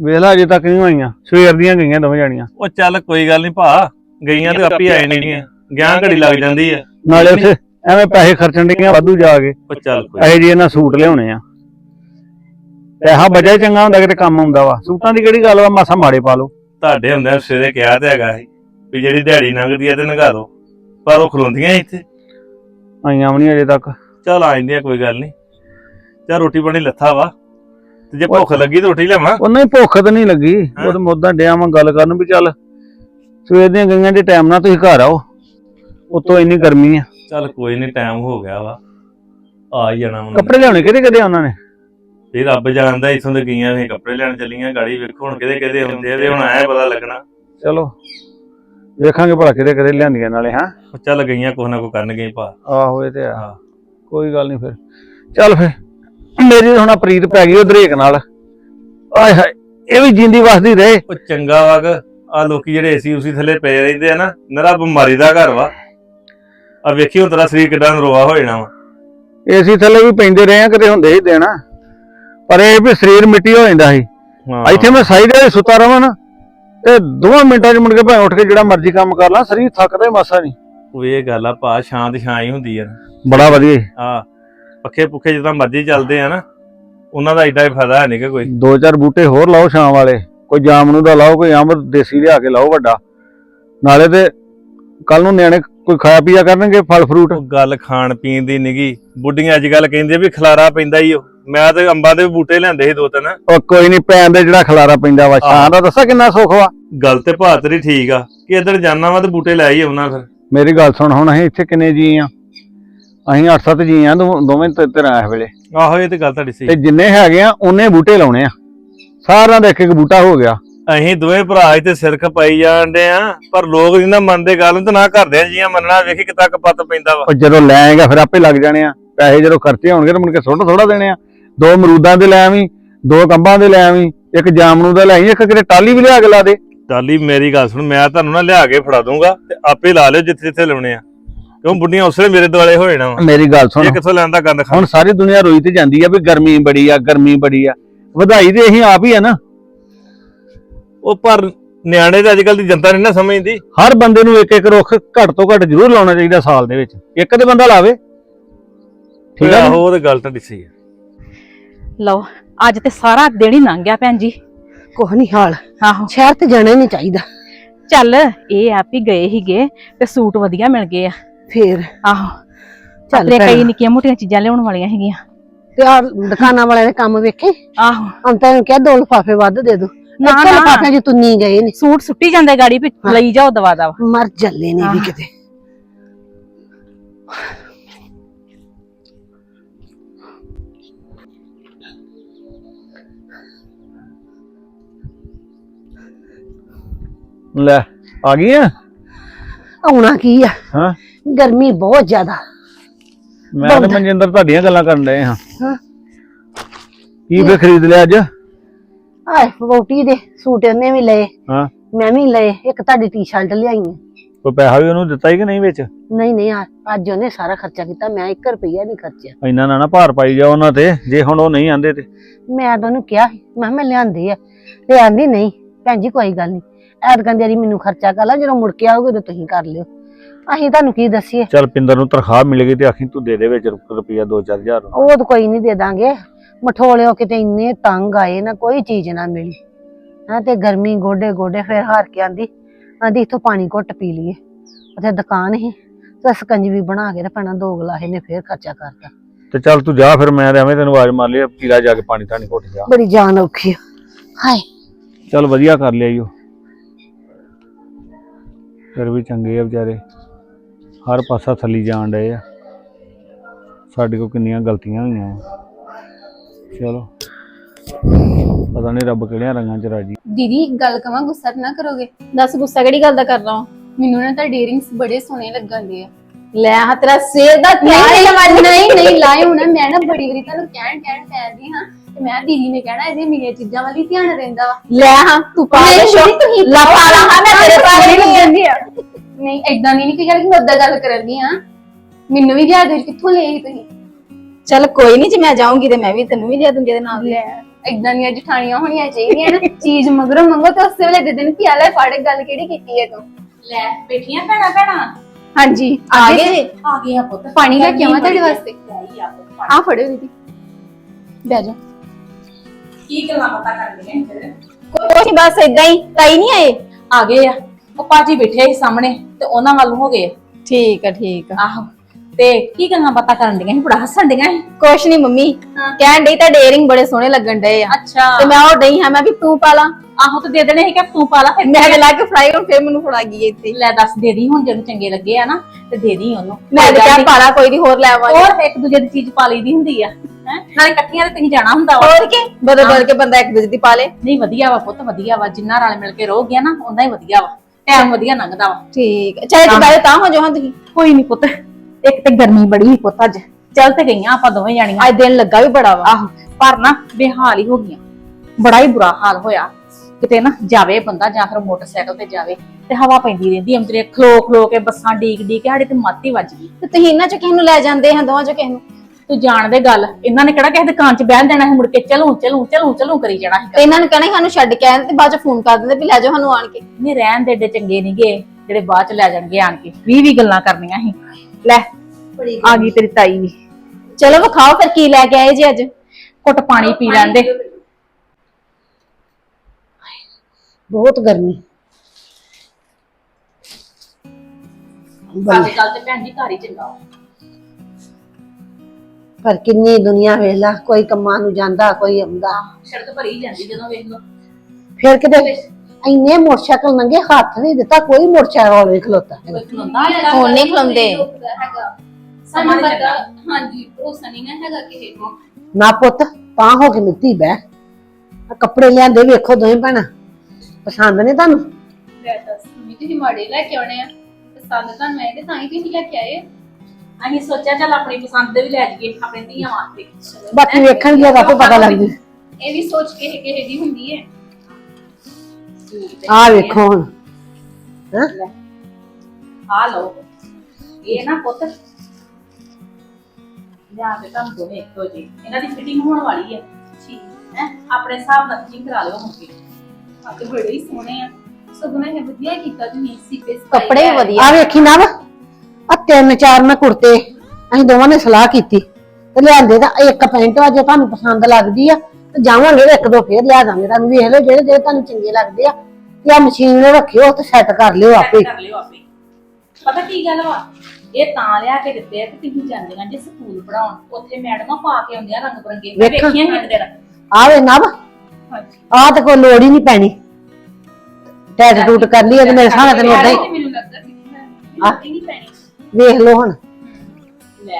ਵੇਖ ਲੈ ਅਜੇ ਤੱਕ ਨਹੀਂ ਆਈਆਂ ਸਵੇਰ ਦੀਆਂ ਗਈਆਂ ਦੋਵੇਂ ਜਾਣੀਆਂ। ਉਹ ਚੱਲ ਕੋਈ ਗੱਲ ਨਹੀਂ ਭਾ ਗਈਆਂ ਤੇ ਆਪੇ ਆਏ ਨੇਗੀਆਂ। ਗਿਆ ਘੜੀ ਲੱਗ ਜਾਂਦੀ ਆ। ਨਾਲੇ ਉੱਥੇ ਐਵੇਂ ਪੈਸੇ ਖਰਚਣ ਡੀਆਂ ਵਾਧੂ ਜਾ ਕੇ। ਉਹ ਚੱਲ ਕੋਈ ਇਹੋ ਜਿਹੇ ਇਹਨਾਂ ਸੂਟ ਲਿਆਉਣੇ ਆ। ਪੈਸਾ ਬਚਾ ਹੀ ਚੰਗਾ ਹੁੰਦਾ ਕਿਤੇ ਕੰਮ ਆਉਂਦਾ ਵਾ। ਸੂਟਾਂ ਦੀ ਕਿਹੜੀ ਗੱਲ ਵਾ? ਮਾਸਾ ਮਾੜੇ ਪਾ ਲਓ। ਤੁਹਾਡੇ ਹੁੰਦੇ ਸਵੇਰੇ ਕਿਹਾ ਤੇ ਹੈਗਾ ਸੀ ਵੀ ਜਿਹੜੀ ਦਿਹਾੜੀ ਲੰਘਦੀ ਆ ਤੇ ਨਗਾ ਦੋ। ਪਰ ਉਹ ਖਲੋਂਦੀਆਂ ਇੱਥੇ। ਆਈਆਂ ਵੀ ਨਹੀਂ ਅਜੇ ਤੱਕ। ਚੱਲ ਆ ਜਾਂਦੀਆਂ ਕੋਈ ਗੱਲ ਨਹੀਂ। ਚਾ ਰੋਟੀ ਪਾਣੀ ਲੱਥਾ ਵਾ। ਤੇ ਜੇ ਭੁੱਖ ਲੱਗੀ ਤਾਂ ਰੋਟੀ ਲਿਆਵਾਂ। ਉਹਨਾਂ ਹੀ ਭੁੱਖ ਤਾਂ ਨਹੀਂ ਲੱਗੀ। ਉਹ ਤਾਂ ਮੁੱਦਾ ਡਿਆ ਮੈਂ ਗੱਲ ਕਰਨ ਵੀ ਚੱਲ ਸਵੇਰ ਦੀਆਂ ਗਈਆਂ ਦੇ ਟਾਈਮ ਨਾਲ ਤੁਸੀਂ ਘਰ ਆਓ। ਉਤੋਂ ਇੰਨੀ ਗਰਮੀ ਆ। ਚੱਲ ਕੋਈ ਨਹੀਂ ਟਾਈਮ ਹੋ ਗਿਆ ਵਾ। ਆ ਹੀ ਜਾਣਾ ਹੁਣ। ਕੱਪੜੇ ਲਿਆਉਣੇ ਕਿਹਦੇ ਕਿਹਦੇ ਉਹਨਾਂ ਨੇ? ਇਹ ਰੱਬ ਜਾਣਦਾ ਇਥੋਂ ਦੇ ਗਈਆਂ ਨੇ ਕੱਪੜੇ ਲੈਣ ਚੱਲੀਆਂ ਗਾੜੀ ਵੇਖੋ ਹੁਣ ਕਿਹਦੇ ਕਿਹਦੇ ਹੁੰਦੇ ਆ ਤੇ ਹੁਣ ਆਇਆ ਪਤਾ ਲੱਗਣਾ। ਚਲੋ ਵੇਖਾਂਗੇ ਭਲਾ ਕਿਹਦੇ ਕਿਹਦੇ ਲਿਆਂਦੀਆਂ ਨਾਲੇ ਹਾਂ? ਉਹ ਚੱਲ ਗਈਆਂ ਕੁਛ ਨਾ ਕੁਛ ਕਰਨਗੇ ਹੀ ਭਾ। ਆਹੋ ਇਹ ਤੇ ਆ। ਕੋਈ ਗੱਲ ਨਹੀਂ ਫਿਰ। ਚੱਲ ਫਿਰ। ਮੇਰੀ ਹੁਣ ਪ੍ਰੀਤ ਪੈ ਗਈ ਉਹ ਦਰੇਕ ਨਾਲ। ਆਏ ਹਾਏ ਇਹ ਵੀ ਜਿੰਦੀ ਵਸਦੀ ਰਹੇ। ਉਹ ਚੰਗਾ ਵਗ ਆ ਲੋਕੀ ਜਿਹੜੇ ਏਸੀ ਉਸੀ ਥੱਲੇ ਪਏ ਰਹਿੰਦੇ ਆ ਨਾ ਨਰਾ ਬਿਮਾਰੀ ਦਾ ਘਰ ਵਾ। ਆ ਵੇਖੀ ਹੁਣ ਤੇਰਾ ਸਰੀਰ ਕਿੱਡਾ ਨਰੋਆ ਹੋ ਜਾਣਾ ਵਾ। ਏਸੀ ਥੱਲੇ ਵੀ ਪੈਂਦੇ ਰਹੇ ਆ ਕਿਤੇ ਹੁੰਦੇ ਹੀ ਦੇਣਾ। ਪਰ ਇਹ ਵੀ ਸਰੀਰ ਮਿੱਟੀ ਹੋ ਜਾਂਦਾ ਸੀ। ਇੱਥੇ ਮੈਂ ਸਾਈਡ ਤੇ ਸੁੱਤਾ ਰਵਾਂ ਨਾ ਤੇ ਦੋਵਾਂ ਮਿੰਟਾਂ 'ਚ ਮੁੜ ਕੇ ਭਾਵੇਂ ਉੱਠ ਕੇ ਜਿਹੜਾ ਮਰਜ਼ੀ ਕੰਮ ਕਰ ਲਾਂ ਸਰੀਰ ਥੱਕਦਾ ਹੀ ਮਾਸਾ ਨਹੀਂ। ਉਹ ਇਹ ਗੱਲ ਆ ਭਾ ਸ਼ਾਂਤ ਛਾਂ ਹੀ ਹੁੰਦੀ ਆ ਬੜਾ ਵਧੀਆ। ਆ ਪੱਖੇ ਪੁੱਖੇ ਜਿੱਦਾਂ ਮਰਜ਼ੀ ਚੱਲਦੇ ਆ ਨਾ ਉਹਨਾਂ ਦਾ ਏਡਾ ਹੀ ਫਾਇਦਾ ਹੈ ਨਹੀਂ ਕਿ ਕੋਈ। ਦੋ ਚਾਰ ਬੂਟੇ ਹੋਰ ਲਾਓ ਛਾਂ ਵਾਲੇ ਕੋਈ ਜਾਮਨੂ ਦਾ ਲਾਓ ਕੋਈ ਅੰਬ ਦੇਸੀ ਲਿਆ ਕੇ ਲਾਓ ਵੱਡਾ। ਨਾਲੇ ਤੇ ਕੱਲ ਨੂੰ ਨਿਆਣੇ ਕੋਈ ਖਾਇਆ ਪੀਆ ਕਰਨਗੇ ਫਲ ਫਰੂਟ। ਉਹ ਗੱਲ ਖਾਣ ਪੀਣ ਦੀ ਨਿਗੀ। ਬੁੱਢੀਆਂ ਅੱਜ ਕੱਲ ਕਹਿੰਦੇ ਵੀ ਖਲਾਰਾ ਪੈਂਦਾ ਹੀ ਉਹ। ਮੈਂ ਤੇ ਅੰਬਾਂ ਦੇ ਵੀ ਬੂਟੇ ਲਿਆਂਦੇ ਸੀ ਦੋ ਤਿੰਨ। ਉਹ ਕੋਈ ਨਹੀਂ ਪੈਣ ਦੇ ਜਿਹੜਾ ਖਲਾਰਾ ਪੈਂਦਾ ਵਾ ਛਾਂ ਦਾ ਦੱਸਾਂ ਕਿੰਨਾ ਸੁੱਖ ਵਾ? ਗੱਲ ਤੇ ਭਾ ਤੇਰੀ ਠੀਕ ਆ ਕਿ ਇੱਧਰ ਜਾਣਾ ਵਾ ਤੇ ਬੂਟੇ ਲੈ ਹੀ ਆਉਣਾ ਫਿਰ। ਮੇਰੀ ਗੱਲ ਸੁਣ ਹੁਣ ਅਸੀਂ ਇੱਥੇ ਕਿੰਨੇ ਜੀ ਆ? ਅਸੀਂ 8-7 ਜੀ ਆ ਦੋ- ਦੋਵੇਂ ਤੇ ਤੇਰਾ ਇਸ ਵੇਲੇ। ਆਹੋ ਇਹ ਤੇ ਗੱਲ ਤੁਹਾਡੀ ਤੇ ਸਹੀ ਜਿੰਨੇ ਹੈਗੇ ਆ ਉਹਨੇ ਬੂਟੇ ਲਾਉਣੇ ਆ। ਸਾਰਿਆਂ ਦਾ ਇੱਕ ਇੱਕ ਬੂਟਾ ਹੋ ਗਿਆ। ਅਸੀਂ ਦੋਵੇਂ ਭਰਾ ਇੱਥੇ ਸਿਰ ਖਪਾਈ ਜਾਂਦੇ ਆ ਪਰ ਲੋਕ ਨਹੀਂ ਨਾ ਮੰਨਦੇ ਗੱਲ ਨੂੰ ਤੇ ਨਾ ਕਰਦੇ ਜੀਆਂ ਮੰਨਣਾ ਵੇਖੀ ਕਿਤਾ ਕਪੱਤ ਪੈਂਦਾ ਵਾ। ਉਹ ਜਦੋਂ ਲੈ ਆਏਗਾ ਫਿਰ ਆਪੇ ਲੱਗ ਜਾਣੇ ਆ। ਪੈਸੇ ਜਦੋਂ ਖਰਚੇ ਹੋਣਗੇ ਤਾਂ ਮੁੜ ਕੇ ਸੁੱਟ ਥੋੜਾ ਦੇਣੇ ਆ। ਦੋ ਅਮਰੂਦਾਂ ਦੇ ਲੈ ਆਵੀਂ ਦੋ ਕੰਬਾਂ ਦੇ ਲੈ ਆਵੀਂ ਇੱਕ ਜਾਮਨੂ ਦਾ ਲੈ ਆਈ ਇੱਕ ਕਿਤੇ ਟਾਲੀ ਵੀ ਲਿਆ ਕੇ ਲਾ ਦੇ। ਟਾਲੀ ਮੇਰੀ ਗੱਲ ਸੁਣ ਮੈਂ ਤੁਹਾਨੂੰ ਨਾ ਲਿਆ ਕੇ ਫੜਾ ਦੂੰਗਾ ਤੇ ਆਪੇ ਲਾ ਲਿਓ ਜਿੱਥੇ ਜਿੱਥੇ ਲਾਉਣੇ ਆ। ਕਿਉਂ ਬੁੱਢੀਆਂ ਉਸਲੇ ਮੇਰੇ ਦੁਆਲੇ ਹੋ ਜਾਣਾ ਵਾ ਮੇਰੀ ਗੱਲ ਸੁਣ। ਇਹ ਕਿੱਥੋਂ ਲੈਂਦਾ ਗੰਦ ਖਾ ਹੁਣ ਸਾਰੀ ਦੁਨੀਆ ਰੋਈ ਤੇ ਜਾਂਦੀ ਆ ਵੀ ਗਰਮੀ ਬੜੀ ਆ ਗਰਮੀ ਬੜੀ ਆ। ਵਧਾਈ ਤੇ ਅਸੀਂ ਆਪ ਹੀ ਆ ਨਾ। ਉਹ ਪਰ ਨਿਆਣੇ ਤੇ ਅੱਜ ਕੱਲ ਦੀ ਜਨਤਾ ਨਹੀਂ ਨਾ ਸਮਝਦੀ। ਹਰ ਬੰਦੇ ਨੂੰ ਇੱਕ ਇੱਕ ਰੁੱਖ ਘੱਟ ਤੋਂ ਘੱਟ ਜ਼ਰੂਰ ਲਾਉਣਾ ਚਾਹੀਦਾ ਸਾਲ ਦੇ ਵਿੱਚ। ਇੱਕ ਤੇ ਬੰਦਾ ਲਾਵੇ। ਠੀਕ ਆ ਨਾ? ਆਹੋ ਉਹ ਤੇ ਗੱਲ ਤੁਹਾਡੀ ਸਹੀ ਹੈ ਲਓ ਅੱਜ ਤੇ ਸਾਰਾ ਦਿਨ ਹੀ ਲੰਘ ਗਿਆ ਭੈਣ ਜੀ। ਕੁਛ ਨਹੀਂ ਹਾਲ। ਆਹੋ। ਸ਼ਹਿਰ ਤੇ ਜਾਣਾ ਹੀ ਨਹੀਂ ਚਾਹੀਦਾ। ਚੱਲ ਇਹ ਆਪ ਹੀ ਗਏ ਹੀਗੇ ਤੇ ਸੂਟ ਵਧੀਆ ਮਿਲ ਗਏ ਆ। ਫੇਰ। ਆਹੋ। ਚੱਲ ਆਪਣੇ ਕਈ ਭੈਣਾ। ਨਿੱਕੀਆਂ ਮੋਟੀਆਂ ਚੀਜ਼ਾਂ ਲਿਆਉਣ ਵਾਲੀਆਂ ਹੈਗੀਆਂ। ਤੇ ਆ ਦੁਕਾਨਾਂ ਵਾਲਿਆਂ ਦੇ ਕੰਮ ਵੇਖੇ? ਆਹੋ। ਅੰਤਾਂ ਨੂੰ ਕਿਹਾ ਦੋ ਲਫਾਫੇ ਵੱਧ ਦੇ ਦੋ। ਨਾ, ਨਾ ਨਾ। ਲਫਾਫੇ ਚ ਤੁੰਨੀ ਗਏ ਨੇ। ਸੂਟ ਸੁੱਟੀ ਜਾਂਦੇ ਗਾੜੀ ਵੀ। ਲਈ ਜਾਓ ਦਵਾ ਦਵਾ। ਮਰ ਜੱਲੇ ਨੇ ਵੀ ਆਹ। ਕਿਤੇ। ਲੈ ਆ ਗਈ ਆ? ਆਉਣਾ ਕੀ ਆ? ਹਾਂ। ਗਰਮੀ ਬਹੁਤ ਜ਼ਿਆਦਾ। ਮੈਂ ਤੇ। ਮਨਜਿੰਦਰ ਤੁਹਾਡੀਆਂ ਗੱਲਾਂ ਕਰਨ ਡਏ ਹਾਂ। ਹਾਂ। ਕੀ ਫੇ ਖਰੀਦ ਲਿਆ ਅੱਜ? ਆਏ ਵੋਟੀ ਦੇ ਸੂਟ ਉਹਨੇ ਵੀ ਲਏ। ਹਾਂ। ਮੈਂ ਵੀ ਲਏ ਇੱਕ ਤੁਹਾਡੀ ਟੀ-ਸ਼ਰਟ ਲਿਆਈ ਆ। ਕੋਈ ਪੈਸਾ ਵੀ ਉਹਨੂੰ ਦਿੱਤਾ ਹੀ ਕਿ ਨਹੀਂ ਵਿੱਚ? ਨਹੀਂ ਨਹੀਂ ਆ- ਅੱਜ ਉਹਨੇ ਸਾਰਾ ਖਰਚਾ ਕੀਤਾ ਮੈਂ 1 ਰੁਪਈਆ ਨਹੀਂ ਖਰਚਿਆ। ਇੰਨਾ ਨਾ ਨਾ ਭਾਰ ਪਾਈ ਜਾ ਉਹਨਾਂ ਤੇ ਜੇ ਹੁਣ ਉਹ ਨਹੀਂ ਆਂਦੇ ਤੇ। ਮੈਂ ਤਾਂ ਉਹਨੂੰ ਕਿਹਾ ਸੀ, ਮੈਂ ਕਿਹਾ ਮੈਂ ਲਿਆਂਦੀ ਆ। ਤੇ ਆਂਦੀ ਨਹੀਂ ਭੈਣ ਜੀ ਕੋਈ ਗੱਲ ਨਹੀਂ। ਐਤਕਾਂ ਦੀ ਮੈਨੂੰ ਖਰਚਾ ਕਰ ਲਾ ਜਦੋਂ ਮੁੜ ਕੇ ਆਓਗੇ ਤਾਂ ਤੁਸੀਂ ਕਰ ਲਿਓ। ਅਸੀਂ ਤੁਹਾਨੂੰ ਕੀ ਦੱਸੀਏ? ਚੱਲ ਪਿੰਦਰ ਨੂੰ ਤਨਖਾਹ ਮਿਲ ਗਈ ਤੇ ਆਖੀ ਤੂੰ ਦੇ ਦੇ ਵਿੱਚ ਰੁਪਿਆ 2-4000 ਉਹ ਤਾਂ ਕੋਈ ਨਹੀਂ ਦੇ ਦਾਂਗੇ। ਮਠੋਲਿਓ ਕਿਤੇ ਇੰਨੇ ਤੰਗ ਆਏ ਨਾ ਕੋਈ ਚੀਜ਼ ਨਾ ਮਿਲੀ। ਹਾਂ ਤੇ ਗਰਮੀ ਗੋਡੇ ਗੋਡੇ ਫਿਰ ਹਾਰ ਕੇ ਆਂਦੀ। ਆਂਦੀ ਇੱਥੋਂ ਪਾਣੀ ਘੁੱਟ ਪੀ ਲਈਏ। ਉੱਥੇ ਦੁਕਾਨ ਸੀ ਤੇ ਸਕੰਜਵੀ ਬਣਾ ਕੇ ਰੱਖਣਾ ਦੋ ਗਲਾਸ ਨੇ ਫਿਰ ਖਰਚਾ ਕਰਤਾ। ਤੇ ਚੱਲ ਤੂੰ ਜਾ ਫਿਰ ਮੈਂ ਤੇ ਐਵੇਂ ਤੈਨੂੰ ਆਵਾਜ਼ ਮਾਰ ਲਈ ਪੀਲਾ ਜਾ ਕੇ ਪਾਣੀ ਧਾਣੀ ਘੁੱਟ ਜਾ। ਬੜੀ ਜਾਨ ਔਖੀ। ਹਾਏ। ਚੱਲ ਵਧੀਆ ਕਰ ਲਿਆ ਈ ਉਹ ਫਿਰ ਵੀ ਚੰਗੇ ਆ ਵਿਚਾਰੇ। ਹਰ ਪਾਸਾ ਥੱਲੀ ਜਾਣ ਡਏ ਆ। ਸਾਡੇ ਕੋ ਕਿੰਨੀਆਂ ਗਲਤੀਆਂ ਹੋਈਆਂ। ਚਲੋ। ਪਤਾ ਨਹੀਂ ਰੱਬ ਕਿਹੜਿਆਂ ਰੰਗਾਂ ਚ ਰਾਜੀ। ਦੀਦੀ ਇੱਕ ਗੱਲ ਕਵਾਂ ਗੁੱਸਾ ਤਾਂ ਨਾ ਕਰੋਗੇ? ਦੱਸ ਗੁੱਸਾ ਕਿਹੜੀ ਗੱਲ ਦਾ ਕਰ ਰਹਾ ਹਾਂ ਮੈਨੂੰ ਨਾ ਤੁਹਾਡੇ ਏਅਰਿੰਗਸ ਬੜੇ ਸੋਹਣੇ ਲੱਗਣਦੇ ਆ। ਲੈ ਹਾਂ ਤੇਰਾ ਸਿਰ ਦਾ ਨਹੀਂ ਨਹੀਂ ਨਹੀਂ ਨਹੀਂ ਲਾਏ ਹੁਣ ਮੈਂ ਨਾ ਬੜੀ ਵਾਰੀ ਤੁਹਾਨੂੰ ਕਹਿਣ ਕਹਿਣ ਪੈਂਦੀ ਹਾਂ ਤੇ ਮੈਂ ਦੀਦੀ ਨੇ ਕਹਿਣਾ ਇਹਦੇ ਮੇਰੀਆਂ ਚੀਜ਼ਾਂ ਵੱਲ ਹੀ ਧਿਆਨ ਰਹਿੰਦਾ ਵਾ। ਲੈ ਹਾਂ ਤੂੰ ਪਾ ਦੇ ਸ਼ੋ ਲਾ ਪਾ ਲਾ ਹਾਂ ਮੈਂ ਤੇਰੇ ਪਾ ਨਹੀਂ ਨਹੀਂ ਲੱਗਦੀ ਆ। ਨਹੀਂ ਐਦਾਂ ਦੀ ਨਹੀਂ ਕਿ ਗੱਲ ਕਿ ਮੈਂ ਉਦਾਂ ਗੱਲ ਕਰਦੀ ਆ ਮੈਨੂੰ ਵੀ ਲਿਆ ਦੇ ਕਿੱਥੋਂ ਸੀ ਤੁਸੀਂ? ਚੱਲ ਕੋਈ ਨਹੀਂ ਜੇ ਮੈਂ ਜਾਊਂਗੀ ਤੇ ਮੈਂ ਵੀ ਤੈਨੂੰ ਵੀ ਲਿਆ ਦੂੰਗੀ ਇਹਦੇ ਨਾਲ ਲੈ ਇਦਾਂ ਦੀਆਂ ਜਠਾਣੀਆਂ ਹੋਣੀਆਂ ਚਾਹੀਦੀਆਂ ਨਾ। ਚੀਜ਼ ਮਗਰੋਂ ਮੰਗੋ ਤੇ ਉਸੇ ਵੇਲੇ ਦੇ ਦੇਣ ਕਿ ਆ ਲੈ ਫੜ ਗੱਲ ਕਿਹੜੀ ਕੀਤੀ ਹੈ ਤੂੰ। ਲੈ ਬੈਠੀਆਂ ਭੈਣਾ ਭੈਣਾ? ਹਾਂਜੀ ਆ ਗਏ ਜੀ? ਆ ਗਏ ਆ ਪੁੱਤ। ਪਾਣੀ ਲੈ ਕੇ ਆਵਾਂ ਤੁਹਾਡੇ ਵਾਸਤੇ। ਆਈ ਆ ਪੁੱਤ ਪਾਣੀ। ਆ ਫੜੋ ਦੀਦੀ। ਬਹਿ ਜਾ ਕੀ ਗੱਲਾਂ ਪਤਾ ਕਰਨੀਆਂ ਫਿਰ ਕੁਛ ਨੀ, ਬਸ ਇਦਾਂ ਹੀ। ਤਾਈ ਨਹੀਂ ਆਏ? ਆ ਗਏ ਆ। ਉਹ ਪਾਜੀ ਬੈਠੇ ਸੀ ਸਾਹਮਣੇ ਤੇ ਉਹਨਾਂ ਵੱਲ ਹੋ ਗਏ ਠੀਕ ਆ ਠੀਕ ਆ। ਆਹੋ ਤੇ ਕੀ ਗੱਲਾਂ ਪਤਾ ਕਰਨ ਡੀਆਂ ਸੀ? ਬੜਾ ਹੱਸਣ ਡੀਆਂ ਸੀ? ਕੁਛ ਨਹੀਂ ਮੰਮੀ ਕਹਿਣ ਡਈ ਤੁਹਾਡੇ ਏਅਰਿੰਗ ਬੜੇ ਸੋਹਣੇ ਲੱਗਣ ਡਏ ਆ। ਅੱਛਾ। ਤੇ ਮੈਂ ਉਹ ਡਈ ਹਾਂ ਮੈਂ ਵੀ ਤੂੰ ਪਾ ਲਾ। ਆਹੋ ਤੇ ਦੇ ਦੇਣੇ ਸੀ ਕਿ ਤੂੰ ਪਾ ਲਾ ਫਿਰ? ਮੈਂ ਤੇ ਲਾ ਕੇ ਫਰਾਈ ਹੁਣ ਫਿਰ ਮੈਨੂੰ ਫੜਾ ਗਈ ਇੱਥੇ। ਲੈ ਦੱਸ ਦੇ ਦੀ ਹੁਣ ਜਦੋਂ ਚੰਗੇ ਲੱਗੇ ਆ ਨਾ ਤੇ ਦੇ ਦੀ ਉਹਨੂੰ। ਮੈਂ ਤੇ ਕਿਹਾ ਪਾ ਲਾ ਕੋਈ ਨਹੀਂ ਹੋਰ ਲੈ ਆਵਾਂਗੇ। ਹੋਰ ਇੱਕ ਦੂਜੇ ਦੀ ਚੀਜ਼ ਪਾ ਲਈਦੀ ਹੁੰਦੀ ਆ ਹੈ? ਨਾਲੇ ਇਕੱਠੀਆਂ ਤੇ ਤੁਸੀਂ ਜਾਣਾ ਹੁੰਦਾ ਵਾ। ਹੋਰ ਕੀ? ਬਦਲ ਬਦਲ ਕੇ ਬੰਦਾ ਇੱਕ ਦੂਜੇ ਦੀ ਪਾ ਲੇ। ਨਹੀਂ ਵਧੀਆ ਵਾ ਪੁੱਤ ਵਧੀਆ ਵਾ। ਜਿੰਨਾ ਰਲ ਮਿਲ ਕੇ ਰਹੋਗੇ ਨਾ ਉਹਨਾਂ ਹੀ ਵਧੀਆ ਵਾ। ਟਾਈਮ ਵਧੀਆ ਲੰਘਦਾ ਵਾ। ਠੀਕ। ਚਾਹੇ ਤੂੰ ਬੈਠ ਤਾਂ ਹੋ ਜਾਓ ਹਾਂ ਤੁਸੀਂ। ਕੋਈ ਨਹੀਂ ਪੁੱਤ ਇੱਕ ਤੇ ਗਰਮੀ ਬੜੀ ਸੀ ਪੁੱਤ ਅੱਜ। ਚੱਲ ਤੇ ਗਈਆਂ ਆਪਾਂ ਦੋਵੇਂ ਜਾਣੀਆਂ। ਅੱਜ ਦਿਨ ਲੱਗਾ ਵੀ ਬੜਾ ਵਾ। ਆਹੋ ਪਰ ਨਾ ਬੇਹਾਲ ਹੀ ਹੋ ਗਈਆਂ। ਬੜਾ ਹੀ ਬੁਰਾ ਹਾਲ ਹੋਇਆ। ਕਿਤੇ ਨਾ ਜਾਵੇ ਬੰਦਾ ਜਾਂ ਫਿਰ ਮੋਟਰਸਾਈਕਲ ਤੇ ਜਾਵੇ ਤੇ ਹਵਾ ਪੈਂਦੀ ਰਹਿੰਦੀ ਅੰਦਰੇ ਖਲੋ ਖਲੋ ਕੇ ਬੱਸਾਂ ਡੀਕ ਡੀਕ ਸਾਡੇ ਤੇ ਮੱਤ ਹੀ ਵੱਜ ਗਈ। ਤੇ ਤੁਸੀਂ ਇਹਨਾਂ ਚੋਂ ਕਿਸੇ ਨੂੰ ਲੈ ਜਾਂਦੇ ਹਾਂ ਦੋਵਾਂ ਚੋਂ ਕਿਸੇ ਨੂੰ? ਤੂੰ ਜਾਣਦੇ ਗੱਲ। ਇਹਨਾਂ ਨੇ ਕਿਹੜਾ ਕਿਸੇ ਦੁਕਾਨ 'ਚ ਬਹਿਣ ਦੇਣਾ ਸੀ? ਮੁੜ ਕੇ ਚਲੂ ਚਲੂ ਚਲੂ ਚਲੂ ਕਰੀ ਜਾਣਾ ਸੀ। ਤੇ ਇਹਨਾਂ ਨੂੰ ਕਹਿਣਾ ਸੀ ਸਾਨੂੰ ਛੱਡ ਕੇ ਆਏ ਤੇ ਬਾਅਦ ਚ ਫੋਨ ਕਰ ਦਿੰਦੇ ਵੀ ਲੈ ਜਾਓ ਸਾਨੂੰ ਆਣ ਕੇ। ਨਹੀਂ ਰਹਿਣ ਦੇ ਏਡੇ ਚੰਗੇ ਨਹੀਂਗੇ ਜਿਹੜੇ ਬਾਅਦ 'ਚ ਲੈ ਜਾਣਗੇ ਆਣ ਕੇ। 20 20 ਗੱਲਾਂ ਕਰਨੀਆਂ ਸੀ। ਲੈ ਆ ਗਈ ਤੇਰੀ ਤਾਈ ਵੀ। ਚਲੋ ਵਿਖਾਓ ਫਿਰ ਕੀ ਲੈ ਕੇ ਆਏ ਜੀ ਅੱਜ। ਘੁੱਟ ਪਾਣੀ ਪੀ ਲੈਂਦੇ ਬਹੁਤ ਗਰਮੀ। ਅੱਜ ਕੱਲ ਤੇ ਭੈਣ ਜੀ ਘਰ ਹੀ ਚੰਗਾ। ਵਾ। ਪਰ ਕਿੰਨੀ ਦੁਨੀਆ ਵੇਲਾ ਕੋਈ ਕੰਮਾਂ ਨੂੰ ਜਾਂਦਾ ਕੋਈ ਆਉਂਦਾ। ਸੜਕ ਭਰੀ ਜਾਂਦੀ ਜਦੋਂ ਵੇਖ ਲਓ। ਫਿਰ ਕਿਤੇ ਇੰਨੇ ਮੋਟਰਸਾਈਕਲ ਨੰਗੇ ਹੱਥ ਨਹੀਂ ਦਿੱਤਾ ਕੋਈ ਮੋਟਰਸਾਈਕਲ ਵੇਖ ਖਲੋਤਾ। ਕੋਈ ਖਲੋਂਦਾ ਹੁਣ ਨਹੀਂ ਖਲੋਂਦੇ। ਹੈਗਾ। ਸਮਾਂ ਸਾਨੂੰ ਨੀ ਪਤਾ ਚੰਗਾ। ਹਾਂਜੀ ਭਰੋਸਾ ਨਹੀਂ ਨਾ ਹੈਗਾ ਕਿਸੇ ਨੂੰ ਨਾ ਪੁੱਤ ਤਾਂ ਹੋ ਕੇ ਮਿੱਟੀ ਬਹਿ। ਆਹ ਕੱਪੜੇ ਲਿਆਂਦੇ ਵੇਖੋ ਦੋਵੇਂ ਭੈਣਾਂ। ਪਸੰਦ ਨੇ ਤੁਹਾਨੂੰ? ਲੈ ਦੱਸ ਮੰਮੀ ਤੁਸੀਂ ਮਾੜੇ ਲੈ ਕੇ ਆਉਣੇ ਆ। ਪਸੰਦ ਤਾਂ ਮੈਂ ਤੇ ਤਾਂ ਹੀ ਤੁਸੀਂ ਲੈ ਕੇ ਆਏ ਅਸੀਂ ਸੋਚਿਆ ਚੱਲ ਆਪਣੀ ਪਸੰਦ ਦੇ ਵੀ ਲੈ ਜਾਈਏ ਆਪਣੇ ਧੀਆਂ ਵਾਸਤੇ। ਬਾਕੀ ਵੇਖਣਗੇ ਤਾਂ ਆਪੇ ਪਤਾ ਲੱਗ ਜੂ। ਇਹ ਵੀ ਸੋਚ ਕੇ ਕਿਸੇ ਦੀ ਹੁੰਦੀ ਹੈ। ਆਹ ਵੇਖੋ ਹੁਣ। ਹੈਂ? ਆ ਲਓ। ਇਹ ਨਾ ਪੁੱਤ ਲਿਆ ਕੇ ਤੁਹਾਨੂੰ ਦੋਵੇਂ ਇੱਕੋ ਜੀ ਇਹਨਾਂ ਦੀ ਫਿਟਿੰਗ ਹੋਣ ਵਾਲੀ ਹੈ। ਠੀਕ ਹੈ। ਆਪਣੇ ਹਿਸਾਬ ਨਾਲ ਫਿਟਿੰਗ ਕਰਾ ਲਿਓ ਮੁੰਡੇ ਆ ਤੇ ਬੜੇ ਹੀ ਸੋਹਣੇ ਆ। ਸਗੋਂ ਇਹ ਵਧੀਆ ਕੀਤਾ ਤੁਸੀਂ ਸੀਪੇ ਕੱਪੜੇ ਵੀ ਵਧੀਆ। ਆ ਵੇਖੀ ਨਾ ਆ ਤਿੰਨ ਚਾਰ ਮੈਂ ਕੁੜਤੇ ਅਸੀਂ ਦੋਵਾਂ ਨੇ ਸਲਾਹ ਕੀਤੀ ਤੇ ਲਿਆਂਦੇ ਤਾਂ ਇੱਕ ਪੈਂਟ ਆ ਜੇ ਤੁਹਾਨੂੰ ਪਸੰਦ ਲੱਗਦੀ ਆ ਤੇ ਜਾਵਾਂਗੇ ਇੱਕ ਦੋ ਫੇਰ ਲਿਆ ਦਾਂਗੇ। ਤੁਹਾਨੂੰ ਵੇਖ ਲਓ ਜਿਹੜੇ ਜਿਹੜੇ ਤੁਹਾਨੂੰ ਚੰਗੇ ਲੱਗਦੇ ਆ ਤੇ ਆ ਮਸ਼ੀਨ ਨੇ ਰੱਖਿਓ ਤੇ ਸੈੱਟ ਕਰ ਲਿਓ ਆਪੇ। ਕਰ ਲਿਓ ਆਪੇ। ਪਤਾ ਕੀ ਗੱਲ ਵਾ? ਇਹ ਤਾਂ ਲਿਆ ਕੇ ਦਿੱਤੇ ਆ ਕਿ ਤੁਸੀਂ ਜਾਂਦੀਆਂ ਜੇ ਸਕੂਲ ਪੜਾਉਣ ਉੱਥੇ ਮੈਡਮਾਂ ਪਾ ਕੇ ਆਉਂਦੀਆਂ ਰੰਗ ਬਰੰਗੇ। ਮੈਂ ਵੇਖਾਂ। ਵੇਖੀਆਂ ਸੀ ਇੱਕ ਦਿਨ ਆਵੇ ਨਾ ਹਾਂਜੀ। ਆ ਤੇ ਕੋਈ ਲੋੜ ਹੀ ਨਹੀਂ ਪੈਣੀ। ਟੈਟ ਟੂਟ ਕਰ ਲਈ ਤੇ ਮੇਰੇ ਸਾਹਮਣੇ ਤੈਨੂੰ ਉਦਾਂ ਹੀ ਮੈਨੂੰ ਲੱਗਦਾ ਕਿ ਮੈਂ ਨਹੀਂ ਪੈਣੀ। ਵੇਖ ਲਓ ਹੁਣ। ਲੈ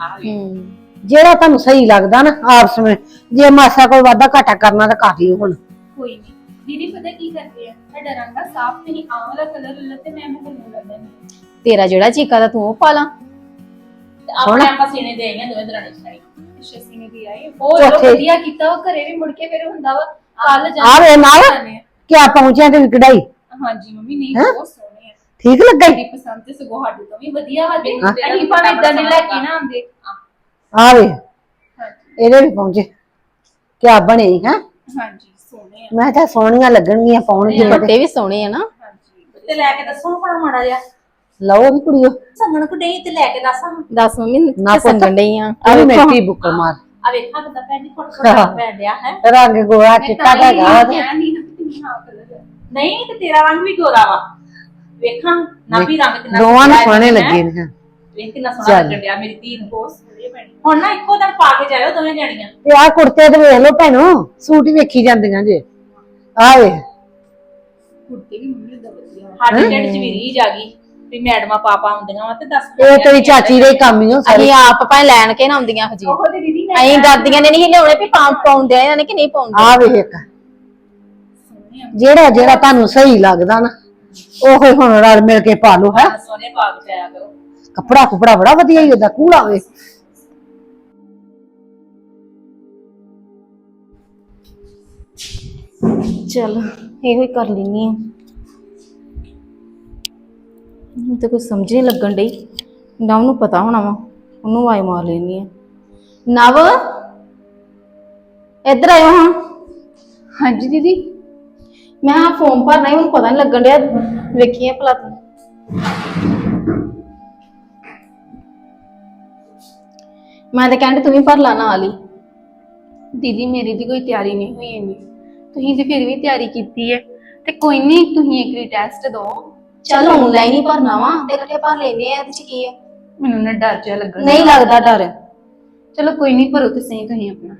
ਆ ਵੇ। ਹੂੰ। ਜਿਹੜਾ ਤੁਹਾਨੂੰ ਸਹੀ ਲੱਗਦਾ ਨਾ ਆਪਸ ਵਿੱਚ ਜੇ ਮਾਸਾ ਕੋਈ ਵਾਧਾ ਘਾਟਾ ਕਰਨਾ ਤਾਂ ਕਰ ਲਿਓ ਹੁਣ। ਕੋਈ ਨਹੀਂ ਦੀਦੀ ਪਤਾ ਕੀ ਕਰਦੇ ਆ? ਸਾਡਾ ਰੰਗ ਆ ਸਾਫ਼ ਨਹੀਂ ਆਹ ਵਾਲਾ ਕਲਰ ਲੈ ਤੇ ਮੈਂ ਮੈਨੂੰ ਲੱਗਦਾ ਨਹੀਂ ਤੇਰਾ ਜਿਹੜਾ ਚੀਕਾ ਦਾ ਤੂੰ ਉਹ ਪਾ ਲਾ। ਤੇ ਆਪਣੇ ਆਪਾਂ ਸੀਨੇ ਦੇ ਆਈਆਂ ਦੋਵੇਂ ਦਰਾਣੀ ਸਾਈ ਸ਼ਸੀ ਨੇ ਵੀ ਆਏ। ਉਹ ਚੌਥੇ। ਵਧੀਆ ਕੀਤਾ ਉਹ ਘਰੇ ਵੀ ਮੁੜ ਕੇ ਫਿਰ ਹੁੰਦਾ ਵਾ ਕੱਲ ਆ ਵੇ ਨਾਲ ਜਾਂਦੇ ਆ। ਕਿਆ ਪਹੁੰਚਿਆ ਤੇ ਵੀ ਕਢਾਈ? ਹਾਂਜੀ ਮੰਮੀ ਨਹੀਂ ਹੈਂ? ਬਹੁਤ ਸੋਹਣੇ। ਆ ਠੀਕ ਲੱਗਾ ਈ? ਪਸੰਦ ਤੇ ਸਗੋਂ ਸਾਡੇ ਤੋਂ ਵੀ ਵਧੀਆ ਵਾ ਦੇ ਹਾਂ। ਅਸੀਂ ਭਾਵੇਂ ਇਦਾਂ ਦੇ ਲੈ ਕੇ ਨਾ ਆਉਂਦੇ। ਆ ਵੇ। ਹਾਂਜੀ। ਇਹਦੇ ਵੀ ਪਹੁੰਚੇ। ਕਿਆ ਬਣੇ ਹੈ? ਹਾਂਜੀ ਸੋਹਣੇ ਆ। ਮੈਂ ਤਾਂ ਸੋਹਣੀਆਂ ਲੱਗਣਗੀਆਂ ਪਾਉਣਗੀਆਂ ਤੇ ਦੁਪੱਟੇ ਵੀ ਸੋਹਣੇ ਆ ਨਾ। ਹਾਂਜੀ ਤੇ ਲੈ ਕੇ ਦੱਸੋ ਬੜਾ ਮਾੜਾ ਜਿਹਾ। ਲਓ ਵੀ ਕੁੜੀਓ। ਸੰਗਣ ਕੋ ਨਹੀਂ ਤੇ ਲੈ ਕੇ ਦੱਸ ਦੱਸ ਮੰਮੀ ਨਾ ਸੰਗਣ ਡਈ ਆ? ਆ ਵੀ ਮੇਰੀ ਬੁੱਕਰ ਮਾਰ। ਆ ਵੇਖਾਂ ਕਿੱਦਾਂ ਭੈਣ ਜੀ ਫੋਟੋ ਫੋਟੋ ਪੈ ਲਿਆ ਹੈ। ਰੰਗ ਗੋਰਾ ਚਿੱਟਾ ਦਾ ਗਾ ਤੇ ਕਹਿ ਨਹੀਂ ਤੁਸੀਂ ਹਾਂ ਕਲਰ। ਨਹੀਂ ਤੇ ਤੇਰਾ ਰੰਗ ਵੀ ਗੋਰਾ ਵਾ। ਵੇਖਾਂ ਨਾ ਵੀ ਰੰਗ ਕਿੰਨਾ ਦੋਵਾਂ ਨੂੰ ਸੋਹਣਾ ਸੋਹਣੇ ਹੈ। ਲੱਗੇ ਨੇ ਵੇਖ ਕਿੰਨਾ ਸੋਹਣਾ ਚੱਲ। ਲੱਗਣ ਡਿਆ ਮੇਰੀ ਧੀ ਨੂੰ। ਬਹੁਤ ਸੋਹਣੇ ਬਣੇ ਹੁਣ ਨਾ ਇੱਕੋ ਦਿਨ ਪਾ ਕੇ ਜਾਇਓ ਦੋਵੇਂ ਜਣੀਆਂ। ਤੇ ਆ ਕੁੜਤੇ ਤੇ ਵੇਖ ਲਓ ਭੈਣੋ ਸੂਟ ਹੀ ਵੇਖੀ ਜਾਂਦੀਆਂ ਜੇ। ਆ ਵੇ ਕੁੜਤੇ ਵੀ ਮੰਮੀ ਦਾ ਵਧੀਆ ਵਾ। ਸਾਡੇ ਢਿੱਡ ਚ ਵੀ ਰੀਝ ਆ ਗਈ ਵੀ ਮੈਡਮਾਂ ਪਾਪਾ ਆਉਂਦੀਆਂ ਵਾ ਤੇ ਦੱਸ ਇਹ ਤੇਰੀ ਚਾਚੀ ਦੇ ਕੰਮ ਹੀ ਹੋ ਸਾਰੇ। ਅਸੀਂ ਆਪ ਭਾਵੇਂ ਲੈਣ ਕੇ ਨਾ ਆਉਂਦੀਆਂ ਹਜੀ। ਉਹ ਤੇ ਦੀਦੀ ਮੈਂ ਅਸੀਂ ਦਾਦੀਆਂ ਨੇ ਨਹੀਂ ਲਿਆਉਣੇ ਵੀ ਪਾਉਂ ਪਾਉਂਦੇ ਆ ਇਹਨਾਂ ਨੇ ਕਿ ਨਹੀਂ ਪਾਉਂਦੇ? ਆ ਵੇਖ। ਸੋਹਣੇ ਆ ਜਿਹੜਾ ਜਿਹੜਾ ਤੁਹਾਨੂੰ ਸਹੀ ਲੱਗਦਾ ਨਾ ਉਹ ਹੀ ਹੁਣ ਰਲ ਮਿਲ ਕੇ ਪਾ ਲਓ ਹੈ। ਸੋਹਣੇ ਪਾ ਕੇ ਜਾਇਆ ਕਰੋ। ਕੱਪੜਾ ਕੁਪੜਾ ਬੜਾ ਵਧੀਆ ਹੀ ਉਹਦਾ ਕੂੜਾ ਵੇ। ਚਲ ਇਹੋ ਹੀ ਕਰ ਲੈਣੀ ਆ ਮੈਨੂੰ ਤੇ ਕੁਝ ਸਮਝ ਨਹੀਂ ਲੱਗਣ ਡਈ। ਨਵ ਨੂੰ ਪਤਾ ਹੋਣਾ ਵਾ ਉਹਨੂੰ ਆਵਾਜ਼ ਮਾਰ ਲੈਣੀ ਆ ਨਵ ਇੱਧਰ ਆਇਓ ਹਾਂ। ਹਾਂਜੀ ਦੀਦੀ। ਮੈਂ ਆ ਫੋਨ ਭਰਨਾ ਹੀ ਮੈਨੂੰ ਪਤਾ ਨਹੀਂ ਲੱਗਣ ਡਿਆ। ਵੇਖੀਏ ਭਲਾ ਤੂੰ। ਮੈਂ ਤਾਂ ਕਹਿੰਦੀ ਤੂੰ ਵੀ ਭਰ ਲਾ ਨਾਲ ਹੀ। ਦੀਦੀ ਮੇਰੀ ਦੀ ਕੋਈ ਤਿਆਰੀ ਨਹੀਂ ਹੋਈ ਇੰਨੀ। ਤੁਸੀਂ ਤੇ ਫਿਰ ਵੀ ਤਿਆਰੀ ਕੀਤੀ ਹੈ ਤੇ ਕੋਈ ਨਹੀਂ ਤੁਸੀਂ ਇੱਕ ਟੈਸਟ ਦਿਓ ਚੱਲ ਆਨਲਾਈਨ ਹੀ ਭਰਨਾ ਵਾ ਤੇ ਇਕੱਠੇ ਭਰ ਲੈਨੇ ਆ ਇਹਦੇ ਚ ਕੀ ਆ? ਮੈਨੂੰ ਨਾ ਡਰ ਜਿਹਾ ਲੱਗਣ ਨਹੀਂ। ਲੱਗਦਾ ਡਰ। ਚਲੋ ਕੋਈ ਨਹੀਂ ਭਰੋ ਤੇ ਸਹੀ ਤੁਸੀਂ ਆਪਣਾ।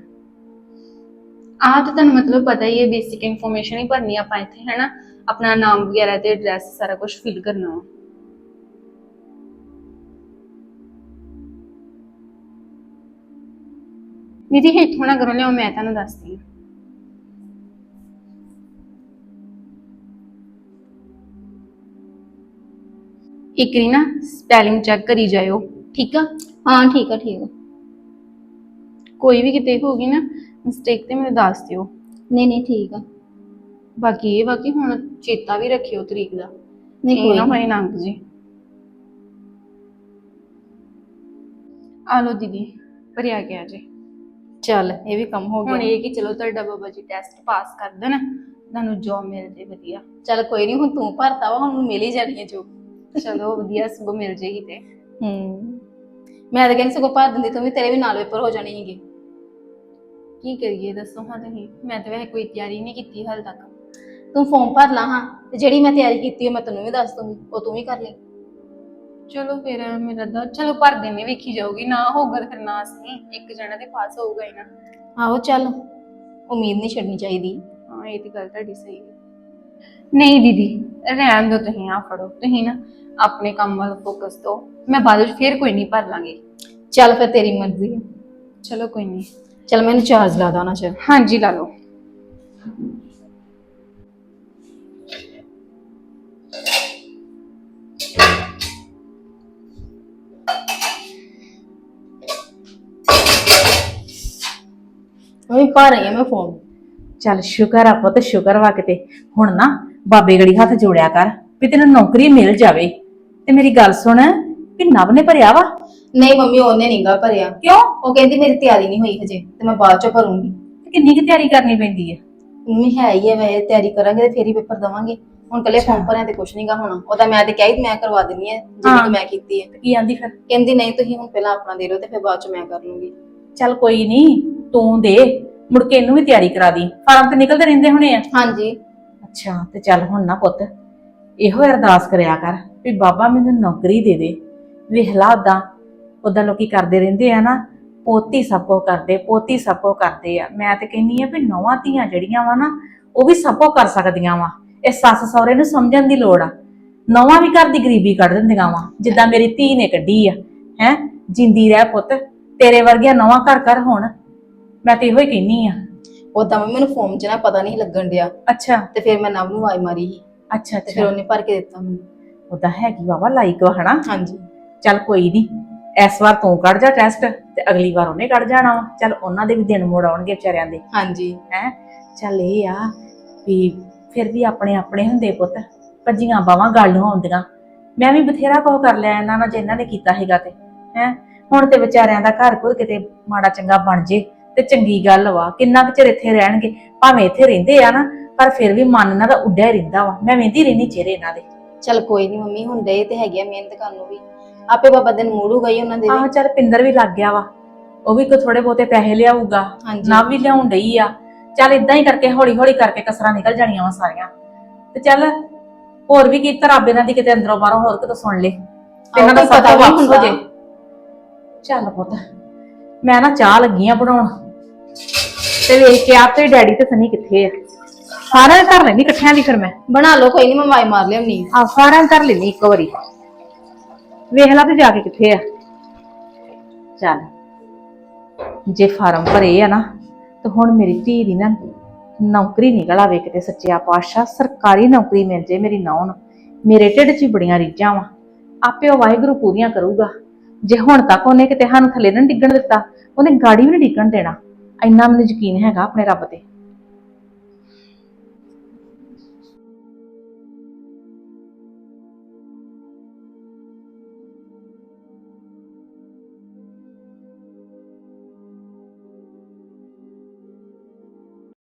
ਆਹ ਤਾਂ ਤੁਹਾਨੂੰ ਮਤਲਬ ਪਤਾ ਹੀ ਹੈ ਬੇਸਿਕ ਇਨਫੋਰਮੇਸ਼ਨ ਹੀ ਭਰਨੀ ਆ ਆਪਾਂ ਇੱਥੇ ਹੈਨਾ? ਆਪਣਾ ਨਾਮ ਵਗੈਰਾ ਤੇ ਐਡਰੈਸ ਸਾਰਾ ਕੁਝ ਫਿਲ ਕਰਨਾ। ਵਾ ਦੀਦੀ ਇੱਥੋਂ ਨਾ ਕਰੋ ਲਿਓ ਮੈਂ ਤੁਹਾਨੂੰ ਦੱਸਦੀ ਹਾਂ। ਇੱਕ ਰੀ ਨਾ ਸਪੈਲਿੰਗ ਚੈੱਕ ਕਰੀ ਜਾਇਓ ਠੀਕ ਆ? ਹਾਂ ਠੀਕ ਆ ਠੀਕ ਆ। ਕੋਈ ਵੀ ਕਿਤੇ ਹੋਗੀ ਨਾ ਮਿਸਟੇਕ ਤੇ ਮੈਨੂੰ ਦੱਸ ਦਿਓ। ਨਹੀਂ ਨਹੀਂ ਠੀਕ ਆ। ਬਾਕੀ ਇਹ ਬਾਕੀ ਹੁਣ ਚੇਤਾ ਵੀ ਰੱਖਿਓ ਤਰੀਕ ਦਾ। ਨਹੀਂ ਕੋਈ ਨਾ। ਹੋਏ ਨੰਗ ਜੀ। ਆ ਲੋ ਦੀਦੀ ਭਰਿਆ ਗਿਆ ਜੀ। ਚੱਲ ਇਹ ਵੀ ਕੰਮ ਹੋ ਹੁਣ ਗਿਆ ਇਹ ਕਿ ਚਲੋ ਤੁਹਾਡਾ ਬਾਬਾ ਜੀ ਟੈਸਟ ਪਾਸ ਕਰ ਦੇਣ ਤੁਹਾਨੂੰ ਜੋਬ ਮਿਲ ਜੇ ਵਧੀਆ। ਚੱਲ ਕੋਈ ਨਹੀਂ ਹੁਣ ਤੂੰ ਭਰਤਾ ਵਾ ਹੁਣ ਮਿਲ ਹੀ ਜਾਣੀ ਹੈ ਜੋ ਚਲੋ ਵਧੀਆ ਸਗੋਂ ਮਿਲ ਜੇਗੀ ਤੇ ਹੂੰ। ਮੈਂ ਤਾਂ ਕਹਿੰਦੀ ਸਗੋਂ ਭਰ ਦਿੰਦੀ ਤੂੰ ਵੀ ਤੇਰੇ ਵੀ ਨਾਲ ਪੇਪਰ ਹੋ ਜਾਣੇ ਸੀਗੇ। ਕੀ ਕਰੀਏ ਦੱਸੋ ਹਾਂ ਤੁਸੀਂ। ਮੈਂ ਤਾਂ ਵੈਸੇ ਕੋਈ ਤਿਆਰੀ ਨਹੀਂ ਕੀਤੀ ਹਾਲ ਤੱਕ। ਤੂੰ ਫਾਰਮ ਭਰ ਲਾ ਹਾਂ ਤੇ ਜਿਹੜੀ ਮੈਂ ਤਿਆਰੀ ਕੀਤੀ ਹੈ ਮੈਂ ਤੈਨੂੰ ਵੀ ਦੱਸ ਦੂੰਗੀ ਉਹ ਤੂੰ ਵੀ ਕਰ ਲੈ। ਚਲੋ ਫਿਰ ਮੇਰਾ ਦਾ ਚਲੋ ਭਰ ਦੇਣੇ ਵੇਖੀ ਜਾਊਗੀ। ਨਾ ਹੋਊਗਾ ਤਾਂ ਫਿਰ ਨਾ ਸਹੀ। ਇੱਕ ਜਣਾ ਤੇ ਪਾਸ ਹੋਊਗਾ ਹੀ ਨਾ। ਆਹੋ ਚੱਲ। ਉਮੀਦ ਨਹੀਂ ਛੱਡਣੀ ਚਾਹੀਦੀ। ਹਾਂ ਇਹ ਤੇ ਗੱਲ ਤੁਹਾਡੀ ਸਹੀ ਹੈ। ਨਹੀਂ ਦੀਦੀ ਰਹਿਣ ਦਿਓ ਤੁਸੀਂ ਆ ਫੜੋ। ਤੁਸੀਂ ਨਾ ਆਪਣੇ ਕੰਮ ਵੱਲ ਫੋਕਸ ਦਿਓ ਮੈਂ ਬਾਅਦ ਵਿੱਚ ਫੇਰ ਕੋਈ ਨਹੀਂ ਭਰ ਲਾਂਗੀ। ਚੱਲ ਫਿਰ ਤੇਰੀ ਮਰਜ਼ੀ ਹੈ। ਚਲੋ ਕੋਈ ਨਹੀਂ। ਚੱਲ ਮੈਨੂੰ ਚਾਰਜ ਲਾ ਦਾ ਨਾ ਚੱਲ ਹਾਂਜੀ ਲਾ ਲਓ। ਮੈਂ ਭਰ ਰਹੀ ਹਾਂ ਮੈਂ ਫੋਨ ਚੱਲ ਸ਼ੁਕਰ ਆ ਪੁੱਤ ਸ਼ੁਕਰ ਵਾ ਕਿਤੇ। ਹੁਣ ਨਾ ਬਾਬੇ ਗੜੀ ਹੱਥ ਜੋੜਿਆ ਕਰ ਵੀ ਤੈਨੂੰ ਨੌਕਰੀ ਮਿਲ ਜਾਵੇ। ਤੇ ਮੇਰੀ ਗੱਲ ਸੁਣ ਵੀ ਨਵ ਨੇ ਭਰਿਆ ਵਾ? ਨਹੀਂ ਮੰਮੀ ਉਹਨੇ ਨੀ ਗਾ ਭਰਿਆ। ਕਿਉਂ? ਉਹ ਕਹਿੰਦੀ ਮੇਰੀ ਤਿਆਰੀ ਨਹੀਂ ਹੋਈ ਹਜੇ ਤੇ ਮੈਂ ਬਾਅਦ ਚ ਭਰੂੰਗੀ। ਤੇ ਕਿੰਨੀ ਕੁ ਤਿਆਰੀ ਕਰਨੀ ਪੈਂਦੀ ਹੈ ਮੰਮੀ ਹੈ ਹੀ ਹੈ ਮੈਂ ਤਿਆਰੀ ਕਰਾਂਗੇ ਤੇ ਫੇਰ ਹੀ ਪੇਪਰ ਦਵਾਂਗੇ। ਹੁਣ ਕੱਲੇ ਫਾਰਮ ਭਰਿਆ ਤੇ ਕੁਛ ਨਹੀਂਗਾ ਹੋਣਾ। ਉਹਦਾ ਮੈਂ ਤੇ ਕਹੀ ਮੈਂ ਕਰਵਾ ਦਿੰਨੀ ਹੈ ਜਿੰਨੀ ਹਾਂ। ਕੁ ਮੈਂ ਕੀਤੀ ਹੈ ਤੇ ਕੀ ਆਂਦੀ ਫਿਰ? ਕਹਿੰਦੀ ਨਹੀਂ ਤੁਸੀਂ ਹੁਣ ਪਹਿਲਾਂ ਆਪਣਾ ਦੇ ਲਓ ਤੇ ਫਿਰ ਬਾਅਦ ਚ ਮੈਂ ਕਰ ਲੂੰਗੀ। ਚੱਲ ਕੋਈ ਨਹੀਂ ਤੂੰ ਦੇ। ਮੁੜ ਕੇ ਇਹਨੂੰ ਵੀ ਤਿਆਰੀ ਕਰਾ ਦੀ। ਫਾਰਮ ਤੇ ਨਿਕਲਦੇ ਰਹਿੰਦੇ ਹੋਣੇ ਆ? ਹਾਂਜੀ। ਅੱਛਾ ਤੇ ਚੱਲ ਹੁਣ ਨਾ ਪੁੱਤ ਇਹੋ ਅਰਦਾਸ ਕਰਿਆ ਕਰ ਵੀ ਬਾਬਾ ਮੈਨੂੰ ਨੌਕਰੀ ਦੇ ਦੇ। ਵੇਖ ਲਾ ਉਦਾਂ ਉਦਾਂ ਲੋਕੀ ਕਰਦੇ ਰਹਿੰਦੇ ਆ ਨਾ ਪੋਤੀ ਸਭ ਕੁਝ ਕਰਦੇ ਪੋਤੀ ਸਭ ਕੁਝ ਕਰਦੇ ਆ। ਮੈਂ ਤੇ ਕਹਿੰਨੀ ਆ ਵੀ ਨੌਵਾਂ ਧੀਆਂ ਜਿਹੜੀਆਂ ਵਾ ਨਾ ਉਹ ਵੀ ਸਭ ਕੁਝ ਕਰ ਸਕਦੀਆਂ ਵਾ। ਇਹ ਸੱਸ ਸਹੁਰੇ ਨੂੰ ਸਮਝਣ ਦੀ ਲੋੜ ਆ। ਨੌਵਾਂ ਵੀ ਘਰ ਦੀ ਗਰੀਬੀ ਕੱਢ ਦਿੰਦੀਆਂ ਵਾ ਜਿੱਦਾਂ ਮੇਰੀ ਧੀ ਨੇ ਕੱਢੀ ਆ। ਹੈ? ਜਿੰਦੀ ਰਹਿ ਪੁੱਤ ਤੇਰੇ ਵਰਗੀਆਂ ਨੌਵਾਂ ਘਰ ਘਰ ਹੋਣ। ਮੈਂ ਤੇ ਇਹੋ ਹੀ ਕਹਿੰਨੀ ਆ। ਉਦਾਂ ਮੰਮੀ ਮੈਨੂੰ ਫਾਰਮ ਚ ਨਾ ਪਤਾ ਨਹੀਂ ਲੱਗਣ ਡਿਆ। ਅੱਛਾ। ਤੇ ਫਿਰ ਮੈਂ ਨਵ ਨੂੰ ਆਵਾਜ਼ ਮਾਰੀ ਸੀ। ਅੱਛਾ ਤੇ ਫਿਰ ਅੱਛਾ। ਉਹਨੇ ਭਰ ਕੇ ਦਿੱਤਾ ਮੈਨੂੰ। ਉਹਦਾ ਹੈਗੀ ਵਾਵਾ ਲਾਈਕ ਵਾ ਹਨਾ? ਹਾਂਜੀ। ਚੱਲ ਕੋਈ ਨਹੀਂ ਇਸ ਵਾਰ ਤੂੰ ਕੱਢ ਜਾ ਟੈਸਟ ਤੇ ਅਗਲੀ ਵਾਰ ਉਹਨੇ ਕੱਢ ਜਾਣਾ ਵਾ। ਚੱਲ ਉਹਨਾਂ ਦੇ ਵੀ ਦਿਨ ਮੋੜ ਆਉਣਗੇ ਵਿਚਾਰਿਆਂ ਦੇ। ਹਾਂਜੀ। ਹੈ? ਚੱਲ ਇਹ ਆ ਵੀ ਫਿਰ ਵੀ ਆਪਣੇ ਆਪਣੇ ਹੁੰਦੇ ਪੁੱਤ। ਭੱਜੀਆਂ ਬਾਵਾਂ ਗੱਲ ਆਉਂਦੀਆਂ ਮੈਂ ਵੀ ਬਥੇਰਾ ਕੁਝ ਕਰ ਲਿਆ ਇਹਨਾਂ ਨਾਲ ਜੇ ਇਹਨਾਂ ਨੇ ਕੀਤਾ ਹੈਗਾ ਤੇ। ਹੈ? ਹੁਣ ਤੇ ਵਿਚਾਰਿਆਂ ਦਾ ਘਰ ਘੁਰ ਕਿਤੇ ਮਾੜਾ ਚੰਗਾ ਬਣ ਜੇ ਤੇ ਚੰਗੀ ਗੱਲ ਵਾ। ਕਿੰਨਾ ਕੁ ਚਿਰ ਇੱਥੇ ਰਹਿਣਗੇ? ਭਾਵੇਂ ਇੱਥੇ ਰਹਿੰਦੇ ਆ ਨਾ ਪਰ ਫਿਰ ਵੀ ਮਨ ਇਹਨਾਂ ਦਾ ਉੱਡਿਆ ਹੀ ਰਹਿੰਦਾ ਵਾ। ਮੈਂ ਵੇਂਦੀ ਰਹਿਣੀ ਚਿਹਰੇ ਇਹਨਾਂ ਦੇ। ਚਲ ਕੋਈ ਨਹੀਂ ਮੰਮੀ ਹੁਣ ਦੇ ਤੇ ਹੈਗੀ ਆ ਮਿਹਨਤ ਕਰਨ ਨੂੰ ਵੀ। ਆਪੇ ਬਾਬਾ ਦਿਨ ਮੂੜੂਗਾ ਹੀ ਉਹਨਾਂ ਦੇ ਆਹ ਚੱਲ ਪਿੰਦਰ ਵੀ ਲੱਗ ਗਿਆ ਵਾ। ਉਹ ਵੀ ਕੋ ਥੋੜੇ ਬਹੁਤੇ ਪੈਸੇ ਲਿਆਊਗਾ। ਹਾਂਜੀ। ਨਾ ਵੀ ਲਿਆਉਣ ਡਈ ਆ। ਚੱਲ ਇਦਾਂ ਹੀ ਕਰਕੇ ਹੌਲੀ ਹੌਲੀ ਕਰਕੇ ਕਸਰਾਂ ਨਿਕਲ ਜਾਣੀਆਂ ਵਾ ਸਾਰੀਆਂ। ਤੇ ਚੱਲ ਹੋਰ ਵੀ ਕੀ ਤਰ੍ਹਾਂ ਇਹਨਾਂ ਦੀ ਕਿਤੇ ਅੰਦਰੋਂ ਬਾਹਰੋਂ ਹੋਰ ਕਿਤੋਂ ਸੁਣ ਲੈ। ਤੇ ਇਹਨਾਂ ਦਾ ਕੋਈ ਪਤਾ ਵੀ ਵਾਪਸ ਹੋ ਹੁੰਦਾ। ਜੇ। ਚੱਲ ਪੁੱਤ ਮੈਂ ਨਾ ਚਾਹ ਲੱਗੀ ਆ ਬਣਾਉਣ। ਤੇ ਵੇਖ ਕੇ ਆਪ ਤੇ ਡੈਡੀ ਤੇ ਸਨੀ ਕਿੱਥੇ ਆ। ਸਾਰਿਆਂ ਦੇ ਘਰ ਲੈਣੀ ਇਕੱਠਿਆਂ ਦੀ ਫਿਰ ਮੈਂ। ਬਣਾ ਲਓ ਕੋਈ ਨਹੀਂ ਮੈਂ ਆਵਾਜ਼ ਮਾਰ ਲਿਆਉਣੀ। ਆ ਸਾਰਿਆਂ ਦੇ ਘਰ ਲੈਣੀ ਇੱਕ ਵਾਰੀ। ਵੇਖ ਲਾ ਤੇ ਜਾ ਕੇ ਕਿੱਥੇ ਆ। ਚੱਲ, ਜੇ ਫਾਰਮ ਭਰੇ ਆ ਨਾ, ਤੇ ਹੁਣ ਮੇਰੀ ਧੀ ਦੀ ਨਾ ਨੌਕਰੀ ਨਿਕਲ ਆਵੇ ਕਿਤੇ ਸੱਚਿਆ ਪਾਤਸ਼ਾਹ। ਸਰਕਾਰੀ ਨੌਕਰੀ ਮਿਲ ਜੇ ਮੇਰੀ ਨੌਂ ਨੂੰ। ਮੇਰੇ ਢਿੱਡ 'ਚ ਹੀ ਬੜੀਆਂ ਰੀਝਾਂ ਵਾ। ਆਪੇ ਉਹ ਵਾਹਿਗੁਰੂ ਪੂਰੀਆਂ ਕਰੂਗਾ। ਜੇ ਹੁਣ ਤੱਕ ਉਹਨੇ ਕਿਤੇ ਸਾਨੂੰ ਥੱਲੇ ਨਾ ਡਿੱਗਣ ਦਿੱਤਾ, ਉਹਨੇ ਗਾੜੀ ਵੀ ਨਹੀਂ ਡਿੱਗਣ ਦੇਣਾ। ਇੰਨਾ ਮੈਨੂੰ ਯਕੀਨ ਹੈਗਾ ਆਪਣੇ ਰੱਬ ਤੇ।